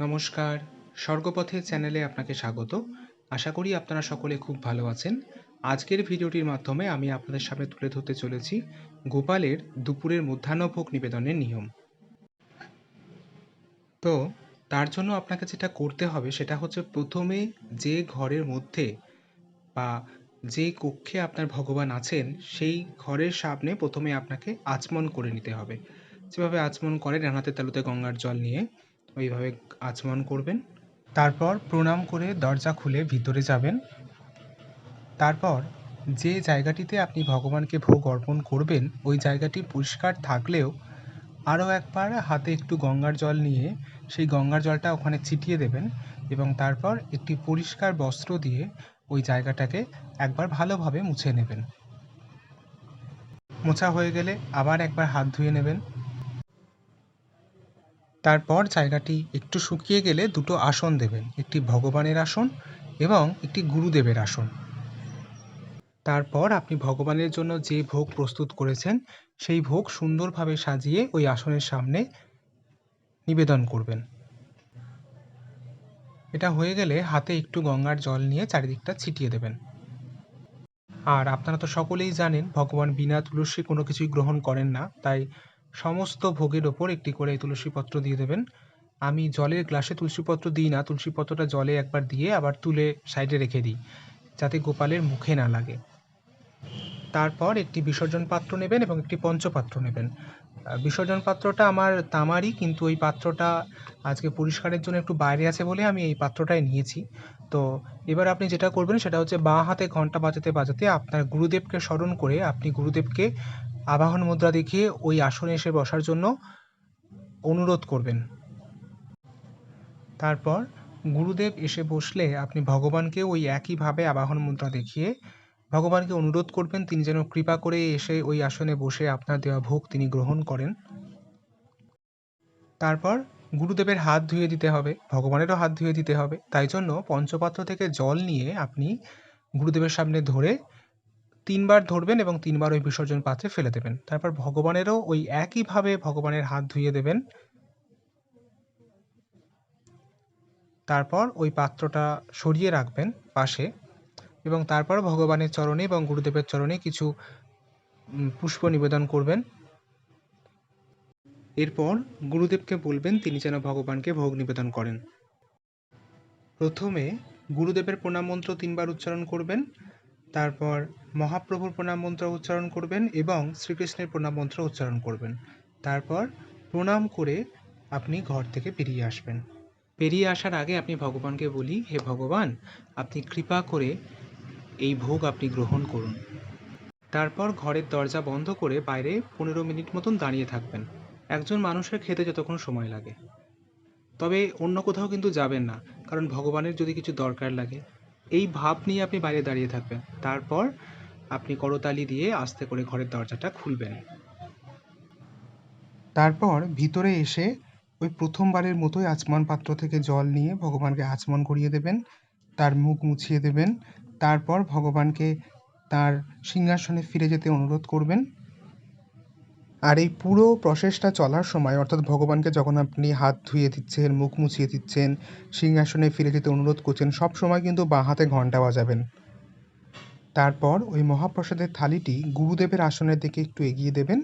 নমস্কার। স্বর্গপথে চ্যানেলে আপনাকে স্বাগত। আশা করি আপনারা সকলে খুব ভালো আছেন। আজকের ভিডিওটির মাধ্যমে আমি আপনাদের সামনে তুলে ধরতে চলেছি গোপালের দুপুরের মধ্যাহ্নভোগ নিবেদনের নিয়ম। তো, তার জন্য আপনাকে যেটা করতে হবে সেটা হচ্ছে প্রথমে যে ঘরের মধ্যে বা যে কক্ষে আপনার ভগবান আছেন, সেই ঘরের সামনে প্রথমে আপনাকে আচমন করে নিতে হবে। যেভাবে আচমন করে ডান হাতের তালুতে গঙ্গার জল নিয়ে। ওইভাবে আচমন করবেন। তারপর প্রণাম করে দরজা খুলে ভিতরে যাবেন। তারপর যে জায়গাটিতে আপনি ভগবানকে ভোগ অর্পণ করবেন, ওই জায়গাটি পরিষ্কার থাকলেও আরও একবার হাতে একটু গঙ্গার জল নিয়ে সেই গঙ্গার জলটা ওখানে ছিটিয়ে দেবেন এবং তারপর একটি পরিষ্কার বস্ত্র দিয়ে ওই জায়গাটাকে একবার ভালোভাবে মুছে নেবেন। মোছা হয়ে গেলে আবার একবার হাত ধুয়ে নেবেন। তারপর জায়গাটি একটু শুকিয়ে গেলে দুটো আসন দেবেন, একটি ভগবানের আসন এবং একটি গুরুদেবের আসন। তারপর আপনি ভগবানের জন্য যে ভোগ প্রস্তুত করেছেন, সেই ভোগ সুন্দরভাবে সাজিয়ে ওই আসনের সামনে নিবেদন করবেন। এটা হয়ে গেলে হাতে একটু গঙ্গার জল নিয়ে চারিদিকটা ছিটিয়ে দেবেন। আর আপনারা তো সকলেই জানেন, ভগবান বিনা তুলসী কোনো কিছুই গ্রহণ করেন না, তাই সমস্ত ভোগের ওপর একটি করে তুলসী পত্র দিয়ে দেবেন। আমি জলের গ্লাসে তুলসী পত্র দিই না, তুলসী পত্রটা জলে একবার দিয়ে আবার তুলে সাইডে রেখে দিই, যাতে গোপালের মুখে না লাগে। তারপর একটি বিসর্জন পাত্র নেবেন এবং একটি পঞ্চপাত্র নেবেন। বিসর্জন পাত্রটা আমার তামারই, কিন্তু ওই পাত্রটা আজকে পরিষ্কারের জন্য একটু বাইরে আছে বলে আমি এই পাত্রটাই নিয়েছি। তো এবার আপনি যেটা করবেন সেটা হচ্ছে বাঁ হাতে ঘণ্টা বাজাতে বাজাতে আপনার গুরুদেবকে স্মরণ করে আপনি গুরুদেবকে আবাহন মুদ্রা দেখিয়ে ওই আসনে এসে বসার জন্য অনুরোধ করবেন। তারপর গুরুদেব এসে বসলে আপনি ভগবানকে ওই একইভাবে আবাহন মুদ্রা দেখিয়ে ভগবানকে অনুরোধ করবেন, তিনি যেন কৃপা করে এসে ওই আসনে বসে আপনার দেওয়া ভোগ তিনি গ্রহণ করেন। তারপর গুরুদেবের হাত ধুয়ে দিতে হবে, ভগবানেরও হাত ধুয়ে দিতে হবে। তাই জন্য পঞ্চপাত্র থেকে জল নিয়ে আপনি গুরুদেবের সামনে ধরে তিনবার ধরবেন এবং তিনবার ওই বিসর্জন পাত্রে ফেলে দেবেন। তারপর ভগবানেরও ওই একইভাবে ভগবানের হাত ধুয়ে দেবেন। তারপর ওই পাত্রটা সরিয়ে রাখবেন পাশে এবং তারপর ভগবানের চরণে এবং গুরুদেবের চরণে কিছু পুষ্প নিবেদন করবেন। এরপর গুরুদেবকে বলবেন তিনি যেন ভগবানকে ভোগ নিবেদন করেন। প্রথমে গুরুদেবের প্রণাম মন্ত্র তিনবার উচ্চারণ করবেন। তারপর মহাপ্রভুর প্রণাম মন্ত্র উচ্চারণ করবেন এবং শ্রীকৃষ্ণের প্রণাম মন্ত্র উচ্চারণ করবেন। তারপর প্রণাম করে আপনি ঘর থেকে বেরিয়ে আসবেন। বেরিয়ে আসার আগে আপনি ভগবানকে বলি, হে ভগবান, আপনি কৃপা করে এই ভোগ আপনি গ্রহণ করুন। তারপর ঘরের দরজা বন্ধ করে বাইরে পনেরো মিনিট মতন দাঁড়িয়ে থাকবেন। একজন মানুষের খেতে যতক্ষণ সময় লাগে। তবে অন্য কোথাও কিন্তু যাবেন না, কারণ ভগবানের যদি কিছু দরকার লাগে। এই ভাব নিয়ে আপনি বাইরে দাঁড়িয়ে থাকবেন। তারপর আপনি করতালি দিয়ে আস্তে করে ঘরের দরজাটা খুলবেন। তারপর ভিতরে এসে ওই প্রথমবারের মতোই আচমান পাত্র থেকে জল নিয়ে ভগবানকে আচমন করিয়ে দেবেন, তার মুখ মুছিয়ে দেবেন, তারপর ভগবানকে তার সিংহাসনে ফিরে যেতে অনুরোধ করবেন। আর এই পুরো প্রসেসটা চলার সময়, অর্থাৎ ভগবানকে যখন আপনি হাত ধুয়ে দিচ্ছেন, মুখ মুছিয়ে দিচ্ছেন, সিংহাসনে ফিরে যেতে অনুরোধ করছেন সব সময় কিন্তু বাঁ হাতে ঘণ্টা বাজাবেন। তারপর ওই মহাপ্রসাদের থালিটি গুরুদেবের আসনের দিকে একটু এগিয়ে দেবেন,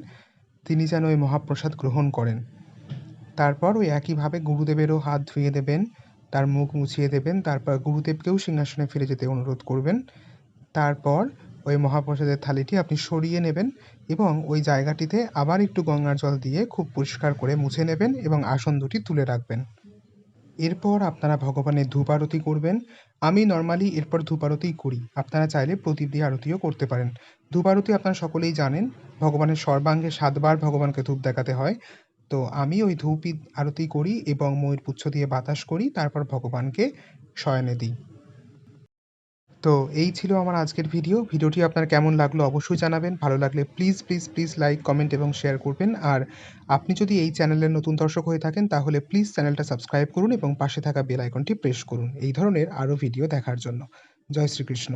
তিনি যেন ওই মহাপ্রসাদ গ্রহণ করেন। তারপর ওই একইভাবে গুরুদেবেরও হাত ধুয়ে দেবেন, তার মুখ মুছিয়ে দেবেন, তারপর গুরুদেবকেও সিংহাসনে ফিরে যেতে অনুরোধ করবেন। তারপর ওই মহাপ্রসাদের থালিটি আপনি সরিয়ে নেবেন এবং ওই জায়গাটিতে আবার একটু গঙ্গার জল দিয়ে খুব পরিষ্কার করে মুছে নেবেন এবং আসন দুটি তুলে রাখবেন। এরপর আপনারা ভগবানের ধূপ আরতি করবেন। আমি নর্মালি এরপর ধূপ আরতিই করি। আপনারা চাইলে প্রদীপ দিয়ে আরতিও করতে পারেন। ধূপ আরতি আপনারা সকলেই জানেন, ভগবানের সর্বাঙ্গে সাতবার ভগবানকে ধূপ দেখাতে হয়। তো আমি ওই ধূপ আরতি করি এবং ময়ূর পুচ্ছ দিয়ে বাতাস করি, তারপর ভগবানকে শয়নে দিই। তো এই ছিল আমার আজকের ভিডিও ভিডিওটি আপনার কেমন লাগল অবশ্যই জানাবেন। ভালো লাগলে please please please like comment এবং শেয়ার করবেন। আর আপনি যদি এই চ্যানেলের নতুন দর্শক হয়ে থাকেন, তাহলে প্লিজ চ্যানেলটা সাবস্ক্রাইব করুন এবং পাশে থাকা বেল আইকনটি প্রেস করুন। এই ধরনের আরও ভিডিও দেখার জন্য। জয় শ্রীকৃষ্ণ।